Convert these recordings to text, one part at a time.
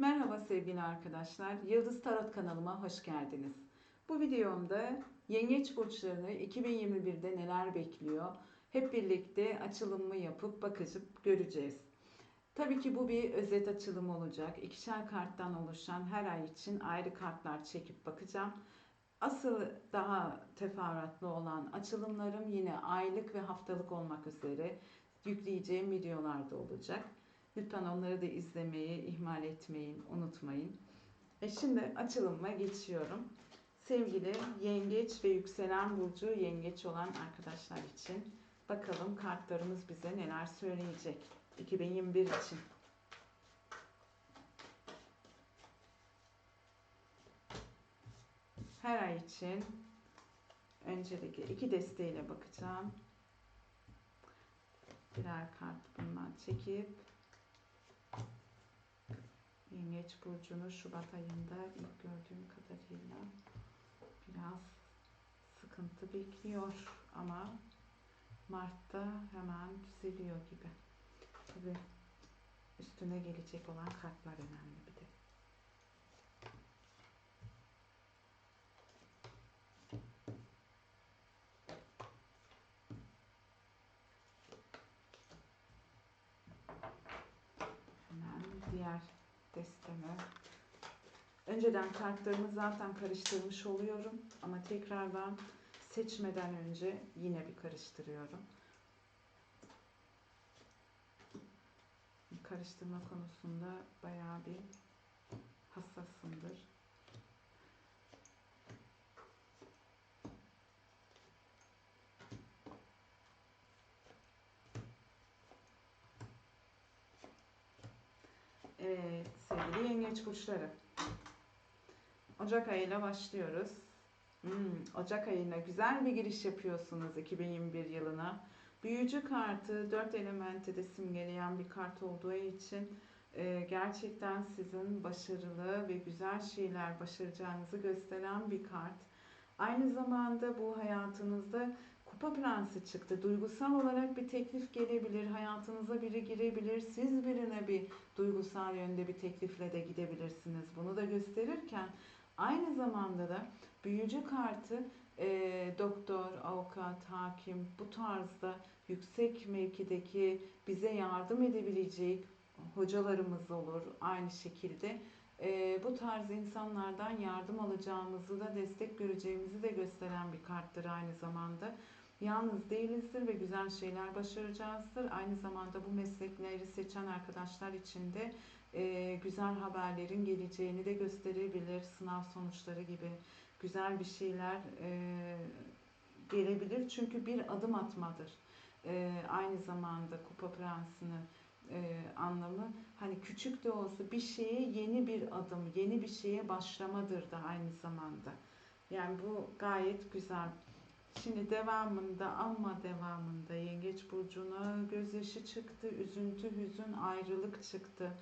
Merhaba sevgili arkadaşlar. Yıldız Tarot kanalıma hoş geldiniz. Bu videomda Yengeç burçlarını 2021'de neler bekliyor? Hep birlikte açılımı yapıp bakıp göreceğiz. Tabii ki bu bir özet açılım olacak. İkişer karttan oluşan her ay için ayrı kartlar çekip bakacağım. Asıl daha teferruatlı olan açılımlarım yine aylık ve haftalık olmak üzere yükleyeceğim videolarda olacak. Lütfen onları da izlemeyi ihmal etmeyin, unutmayın. Ve şimdi açılıma geçiyorum. Sevgili yengeç ve yükselen burcu yengeç olan arkadaşlar için bakalım kartlarımız bize neler söyleyecek 2021 için. Her ay için öncelikle iki desteğiyle bakacağım. Birer kart bundan çekip Yengeç burcunu Şubat ayında ilk gördüğüm kadarıyla biraz sıkıntı bekliyor ama Mart'ta hemen düzeliyor gibi. Tabii üstüne gelecek olan kartlar önemli bir de. Hemen diğer desteme. Önceden kartlarımı zaten karıştırmış oluyorum ama tekrardan seçmeden önce yine bir karıştırıyorum. Karıştırma konusunda bayağı bir hassasımdır. Evet sevgili yengeç burçları. Ocak ayıyla başlıyoruz. Hmm, Ocak ayına güzel bir giriş yapıyorsunuz 2021 yılına. Büyücü kartı dört elementi de simgeleyen bir kart olduğu için e, gerçekten sizin başarılı ve güzel şeyler başaracağınızı gösteren bir kart. Aynı zamanda bu hayatınızda Kupa Prensi çıktı. Duygusal olarak bir teklif gelebilir, hayatınıza biri girebilir, siz birine bir duygusal yönde bir teklifle de gidebilirsiniz. Bunu da gösterirken aynı zamanda da büyücü kartı e, doktor, avukat, hakim bu tarzda yüksek mevkideki bize yardım edebilecek hocalarımız olur aynı şekilde. E, bu tarz insanlardan yardım alacağımızı da destek göreceğimizi de gösteren bir karttır aynı zamanda. Yalnız değilizdir ve güzel şeyler başaracağızdır. Aynı zamanda bu meslekleri seçen arkadaşlar için de e, güzel haberlerin geleceğini de gösterebilir. Sınav sonuçları gibi güzel bir şeyler e, gelebilir. Çünkü bir adım atmadır. E, aynı zamanda Kupa Prensi'nin e, anlamı hani küçük de olsa bir şeye yeni bir adım, yeni bir şeye başlamadır da aynı zamanda. Yani bu gayet güzel. Şimdi devamında ama devamında Yengeç Burcu'na gözyaşı çıktı, üzüntü, hüzün, ayrılık çıktı.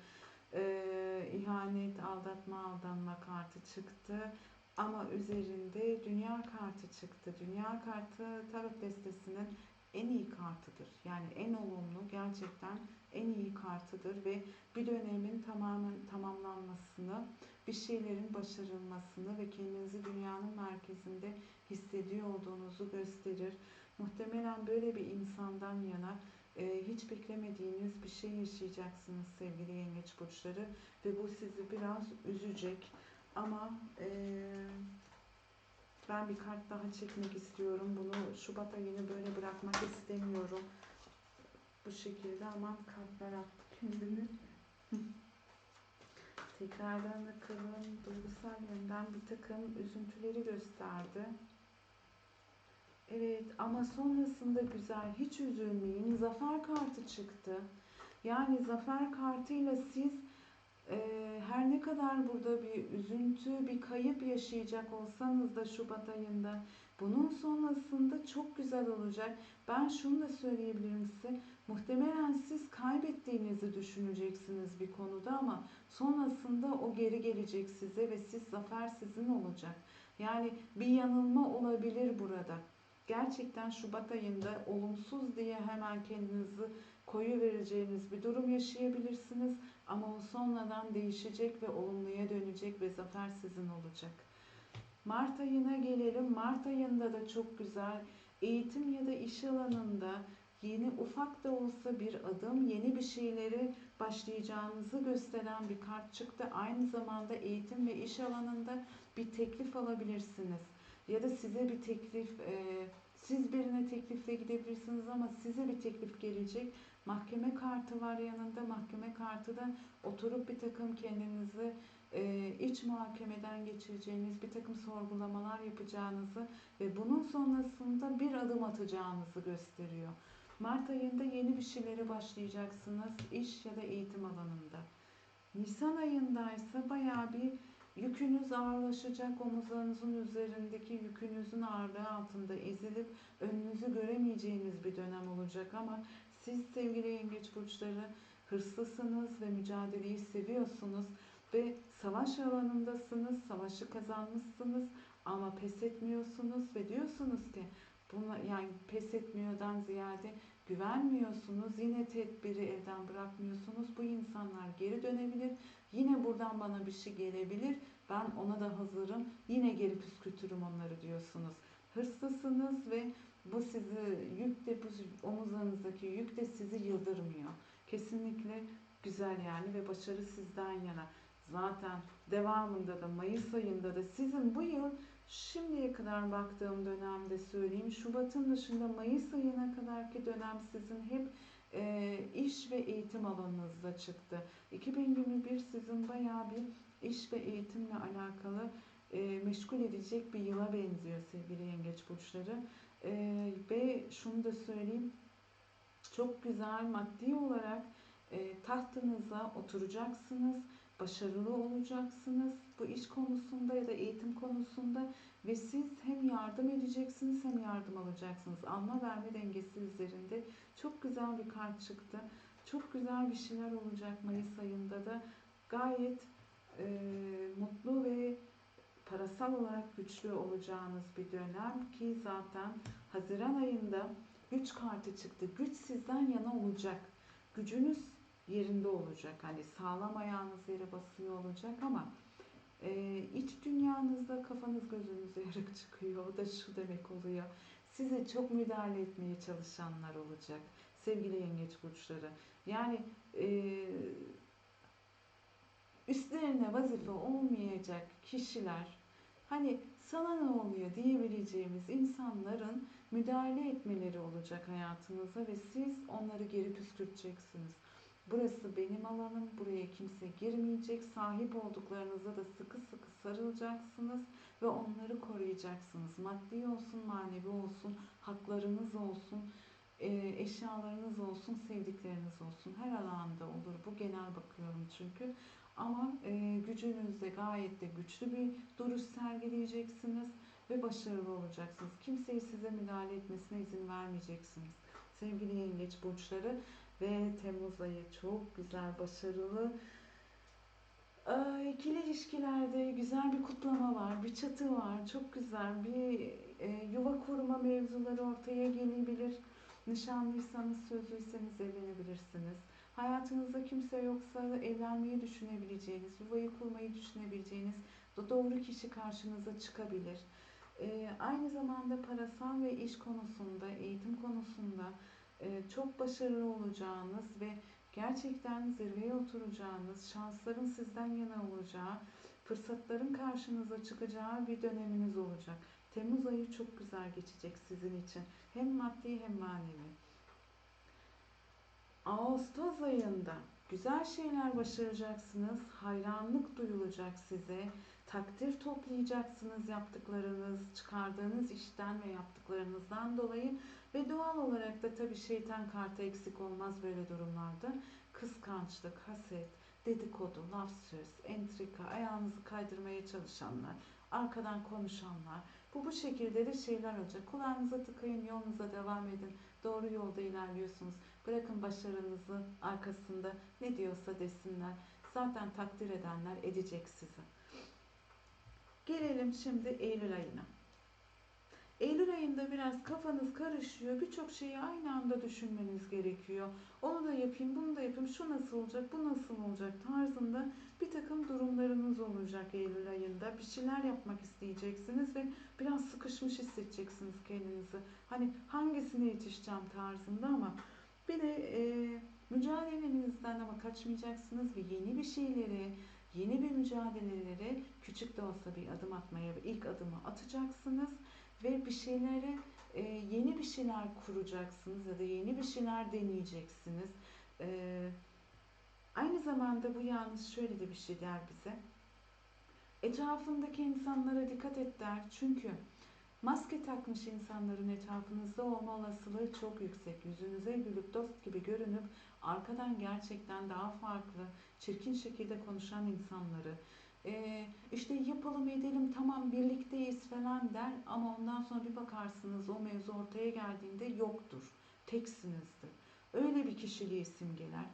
Ee, ihanet, aldatma, aldanma kartı çıktı. Ama üzerinde dünya kartı çıktı. Dünya kartı tarot destesinin en iyi kartıdır. Yani en olumlu gerçekten en iyi kartıdır ve bir dönemin tamamen tamamlanmasını, bir şeylerin başarılmasını ve kendinizi dünyanın merkezinde hissediyor olduğunuzu gösterir. Muhtemelen böyle bir insandan yana e, hiç beklemediğiniz bir şey yaşayacaksınız sevgili yengeç burçları ve bu sizi biraz üzecek. Ama e, ben bir kart daha çekmek istiyorum. Bunu Şubat ayını böyle bırakmak istemiyorum. Bu şekilde aman kartlar attı kendini. Tekrardan bakalım. Duygusal yönden bir takım üzüntüleri gösterdi. Evet ama sonrasında güzel hiç üzülmeyin. Zafer kartı çıktı. Yani zafer kartıyla siz e, her ne kadar burada bir üzüntü, bir kayıp yaşayacak olsanız da Şubat ayında bunun sonrasında çok güzel olacak. Ben şunu da söyleyebilirim size. Muhtemelen siz kaybettiğinizi düşüneceksiniz bir konuda ama sonrasında o geri gelecek size ve siz zafer sizin olacak. Yani bir yanılma olabilir burada gerçekten Şubat ayında olumsuz diye hemen kendinizi koyu vereceğiniz bir durum yaşayabilirsiniz. Ama o sonradan değişecek ve olumluya dönecek ve zafer sizin olacak. Mart ayına gelelim. Mart ayında da çok güzel eğitim ya da iş alanında yeni ufak da olsa bir adım, yeni bir şeyleri başlayacağınızı gösteren bir kart çıktı. Aynı zamanda eğitim ve iş alanında bir teklif alabilirsiniz. Ya da size bir teklif, e, siz birine teklifle gidebilirsiniz ama size bir teklif gelecek. Mahkeme kartı var yanında. Mahkeme kartı da oturup bir takım kendinizi e, iç muhakemeden geçireceğiniz, bir takım sorgulamalar yapacağınızı ve bunun sonrasında bir adım atacağınızı gösteriyor. Mart ayında yeni bir şeylere başlayacaksınız iş ya da eğitim alanında. Nisan ayında ise bayağı bir yükünüz ağırlaşacak, omuzlarınızın üzerindeki yükünüzün ağırlığı altında ezilip önünüzü göremeyeceğiniz bir dönem olacak ama siz sevgili yengeç burçları hırslısınız ve mücadeleyi seviyorsunuz ve savaş alanındasınız, savaşı kazanmışsınız ama pes etmiyorsunuz ve diyorsunuz ki buna yani pes etmiyordan ziyade güvenmiyorsunuz. Yine tedbiri elden bırakmıyorsunuz. Bu insanlar geri dönebilir. Yine buradan bana bir şey gelebilir. Ben ona da hazırım. Yine geri püskürtürüm onları diyorsunuz. Hırslısınız ve bu sizi yük de bu omuzlarınızdaki yük de sizi yıldırmıyor. Kesinlikle güzel yani ve başarı sizden yana. Zaten devamında da Mayıs ayında da sizin bu yıl şimdiye kadar baktığım dönemde söyleyeyim Şubat'ın dışında Mayıs ayına kadarki dönem sizin hep e, iş ve eğitim alanınızda çıktı. 2021 sizin bayağı bir iş ve eğitimle alakalı e, meşgul edecek bir yıla benziyor sevgili yengeç burçları. E, ve şunu da söyleyeyim çok güzel maddi olarak e, tahtınıza oturacaksınız başarılı olacaksınız bu iş konusunda ya da eğitim konusunda ve siz hem yardım edeceksiniz hem yardım alacaksınız. Alma verme dengesi üzerinde çok güzel bir kart çıktı. Çok güzel bir şeyler olacak Mayıs ayında da. Gayet e, mutlu ve parasal olarak güçlü olacağınız bir dönem ki zaten Haziran ayında güç kartı çıktı. Güç sizden yana olacak. Gücünüz yerinde olacak. Hani sağlam ayağınız yere basıyor olacak ama e, iç dünyanızda kafanız gözünüze yarık çıkıyor. O da şu demek oluyor. Size çok müdahale etmeye çalışanlar olacak. Sevgili yengeç burçları. Yani e, üstlerine vazife olmayacak kişiler hani sana ne oluyor diyebileceğimiz insanların müdahale etmeleri olacak hayatınıza ve siz onları geri püskürteceksiniz. Burası benim alanım. Buraya kimse girmeyecek. Sahip olduklarınıza da sıkı sıkı sarılacaksınız ve onları koruyacaksınız. Maddi olsun, manevi olsun, haklarınız olsun, e, eşyalarınız olsun, sevdikleriniz olsun. Her alanda olur. Bu genel bakıyorum çünkü. Ama e, gücünüzde gayet de güçlü bir duruş sergileyeceksiniz ve başarılı olacaksınız. Kimseyi size müdahale etmesine izin vermeyeceksiniz. Sevgili yengeç burçları ve Temmuz ayı çok güzel, başarılı. İkili ilişkilerde güzel bir kutlama var, bir çatı var, çok güzel bir e, yuva kurma mevzuları ortaya gelebilir. Nişanlıysanız, sözlüyseniz evlenebilirsiniz. Hayatınızda kimse yoksa evlenmeyi düşünebileceğiniz, yuvayı kurmayı düşünebileceğiniz doğru kişi karşınıza çıkabilir. Ee, aynı zamanda parasal ve iş konusunda, eğitim konusunda e, çok başarılı olacağınız ve gerçekten zirveye oturacağınız, şansların sizden yana olacağı, fırsatların karşınıza çıkacağı bir döneminiz olacak. Temmuz ayı çok güzel geçecek sizin için. Hem maddi hem manevi. Ağustos ayında güzel şeyler başaracaksınız. Hayranlık duyulacak size. Takdir toplayacaksınız yaptıklarınız, çıkardığınız işten ve yaptıklarınızdan dolayı ve doğal olarak da tabii şeytan kartı eksik olmaz böyle durumlarda. Kıskançlık, haset, dedikodu, laf söz, entrika, ayağınızı kaydırmaya çalışanlar, arkadan konuşanlar. Bu bu şekilde de şeyler olacak. Kulağınıza tıkayın, yolunuza devam edin. Doğru yolda ilerliyorsunuz. Bırakın başarınızı arkasında ne diyorsa desinler. Zaten takdir edenler edecek sizi. Gelelim şimdi Eylül ayına. Eylül ayında biraz kafanız karışıyor. Birçok şeyi aynı anda düşünmeniz gerekiyor. Onu da yapayım, bunu da yapayım. Şu nasıl olacak, bu nasıl olacak tarzında bir takım durumlarınız olacak Eylül ayında. Bir şeyler yapmak isteyeceksiniz ve biraz sıkışmış hissedeceksiniz kendinizi. Hani hangisine yetişeceğim tarzında ama bir de e, mücadelenizden ama kaçmayacaksınız ve yeni bir şeyleri, yeni bir mücadelelere küçük de olsa bir adım atmaya ve ilk adımı atacaksınız ve bir şeyleri e, yeni bir şeyler kuracaksınız ya da yeni bir şeyler deneyeceksiniz. E, aynı zamanda bu yalnız şöyle de bir şey der bize. Etrafındaki insanlara dikkat et der. Çünkü maske takmış insanların etrafınızda olma olasılığı çok yüksek. Yüzünüze gülüp dost gibi görünüp arkadan gerçekten daha farklı, çirkin şekilde konuşan insanları, e, işte yapalım edelim tamam birlikteyiz falan der ama ondan sonra bir bakarsınız o mevzu ortaya geldiğinde yoktur. Teksinizdir. Öyle bir kişiliği simgeler.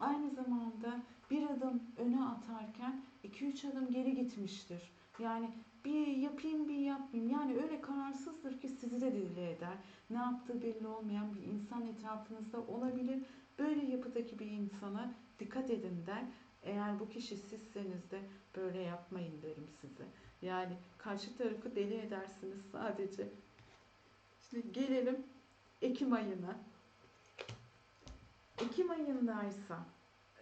Aynı zamanda bir adım öne atarken iki üç adım geri gitmiştir. Yani bir yapayım bir yapmayayım. Yani öyle kararsızdır ki sizi de deli eder. Ne yaptığı belli olmayan bir insan etrafınızda olabilir. Böyle yapıdaki bir insana dikkat edin der. Eğer bu kişi sizseniz de böyle yapmayın derim size. Yani karşı tarafı deli edersiniz sadece. Şimdi gelelim Ekim ayına. Ekim ayındaysa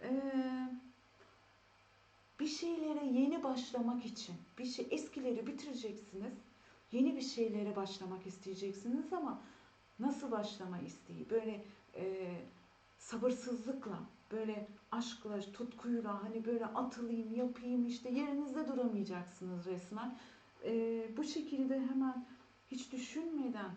eee bir şeylere yeni başlamak için bir şey eskileri bitireceksiniz. Yeni bir şeylere başlamak isteyeceksiniz ama nasıl başlama isteği? Böyle e, sabırsızlıkla, böyle aşkla, tutkuyla hani böyle atılayım, yapayım işte yerinizde duramayacaksınız resmen. E, bu şekilde hemen hiç düşünmeden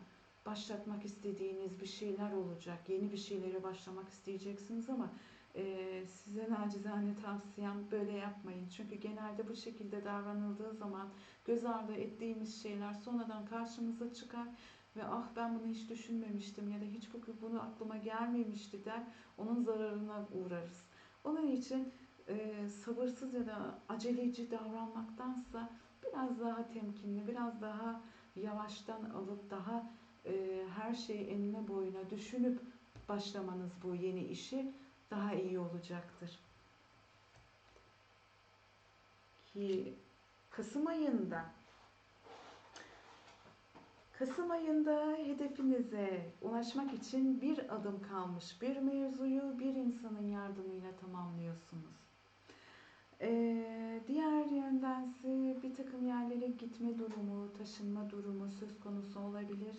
başlatmak istediğiniz bir şeyler olacak. Yeni bir şeylere başlamak isteyeceksiniz ama ee, size nacizane tavsiyem böyle yapmayın. Çünkü genelde bu şekilde davranıldığı zaman göz ardı ettiğimiz şeyler sonradan karşımıza çıkar ve ah ben bunu hiç düşünmemiştim ya da hiç bu bunu aklıma gelmemişti der. Onun zararına uğrarız. Onun için e, sabırsız ya da aceleci davranmaktansa biraz daha temkinli, biraz daha yavaştan alıp daha e, her şeyi enine boyuna düşünüp başlamanız bu yeni işi daha iyi olacaktır. Ki Kasım ayında Kasım ayında hedefinize ulaşmak için bir adım kalmış bir mevzuyu bir insanın yardımıyla tamamlıyorsunuz. Ee, diğer yöndense bir takım yerlere gitme durumu, taşınma durumu söz konusu olabilir.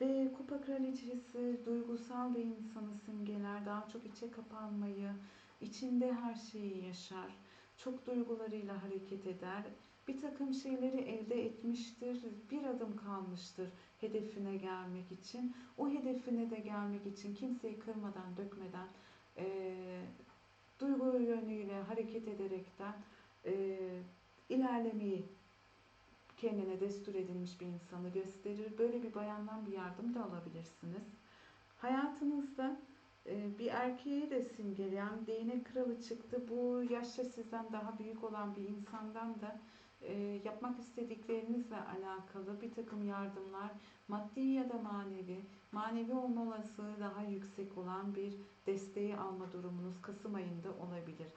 Ve kupa kraliçesi duygusal bir insanı simgeler. Daha çok içe kapanmayı, içinde her şeyi yaşar. Çok duygularıyla hareket eder. Bir takım şeyleri elde etmiştir. Bir adım kalmıştır hedefine gelmek için. O hedefine de gelmek için kimseyi kırmadan, dökmeden, e, duygu yönüyle hareket ederekten e, ilerlemeyi kendine destur edilmiş bir insanı gösterir. Böyle bir bayandan bir yardım da alabilirsiniz. Hayatınızda e, bir erkeği de simgeleyen değnek kralı çıktı. Bu yaşça sizden daha büyük olan bir insandan da e, yapmak istediklerinizle alakalı bir takım yardımlar, maddi ya da manevi, manevi olma olasılığı daha yüksek olan bir desteği alma durumunuz Kasım ayında olabilir.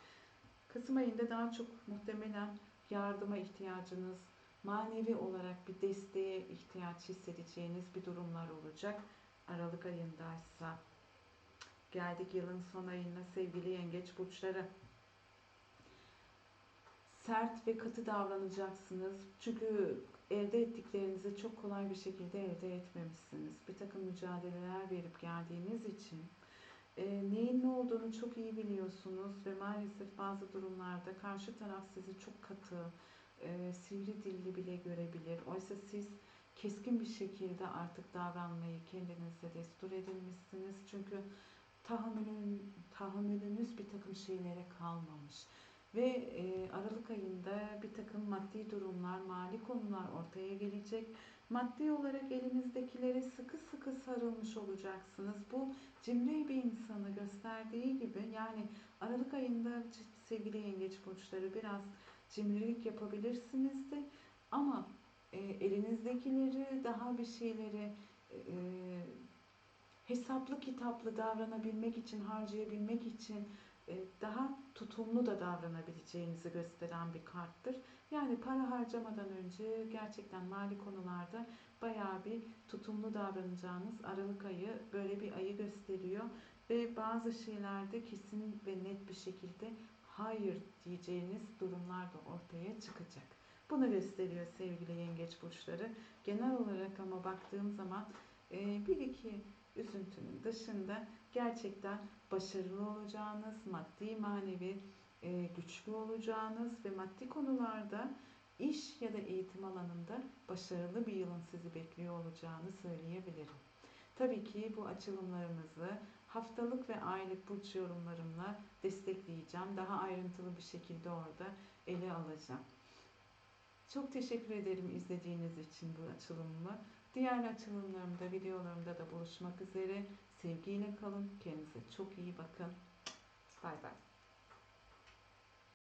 Kasım ayında daha çok muhtemelen yardıma ihtiyacınız, manevi olarak bir desteğe ihtiyaç hissedeceğiniz bir durumlar olacak. Aralık ayındaysa. Geldik yılın son ayına sevgili yengeç burçları. Sert ve katı davranacaksınız. Çünkü elde ettiklerinizi çok kolay bir şekilde elde etmemişsiniz. Bir takım mücadeleler verip geldiğiniz için e, neyin ne olduğunu çok iyi biliyorsunuz ve maalesef bazı durumlarda karşı taraf sizi çok katı, e, sivri dilli bile görebilir. Oysa siz keskin bir şekilde artık davranmayı kendinize destur edilmişsiniz. Çünkü tahammülün, tahammülünüz bir takım şeylere kalmamış. Ve e, Aralık ayında bir takım maddi durumlar, mali konular ortaya gelecek. Maddi olarak elinizdekilere sıkı sıkı sarılmış olacaksınız. Bu cimri bir insanı gösterdiği gibi yani Aralık ayında sevgili yengeç burçları biraz cimrilik yapabilirsiniz de ama e, elinizdekileri daha bir şeyleri e, hesaplı kitaplı davranabilmek için, harcayabilmek için e, daha tutumlu da davranabileceğinizi gösteren bir karttır. Yani para harcamadan önce gerçekten mali konularda bayağı bir tutumlu davranacağınız Aralık ayı böyle bir ayı gösteriyor ve bazı şeylerde kesin ve net bir şekilde hayır diyeceğiniz durumlar da ortaya çıkacak. Bunu gösteriyor sevgili yengeç burçları. Genel olarak ama baktığım zaman e, bir iki üzüntünün dışında gerçekten başarılı olacağınız, maddi manevi e, güçlü olacağınız ve maddi konularda iş ya da eğitim alanında başarılı bir yılın sizi bekliyor olacağını söyleyebilirim. Tabii ki bu açılımlarımızı haftalık ve aylık burç yorumlarımla destekleyeceğim. Daha ayrıntılı bir şekilde orada ele alacağım. Çok teşekkür ederim izlediğiniz için bu açılımımı. Diğer açılımlarımda, videolarımda da buluşmak üzere. Sevgiyle kalın. Kendinize çok iyi bakın. Bay bay.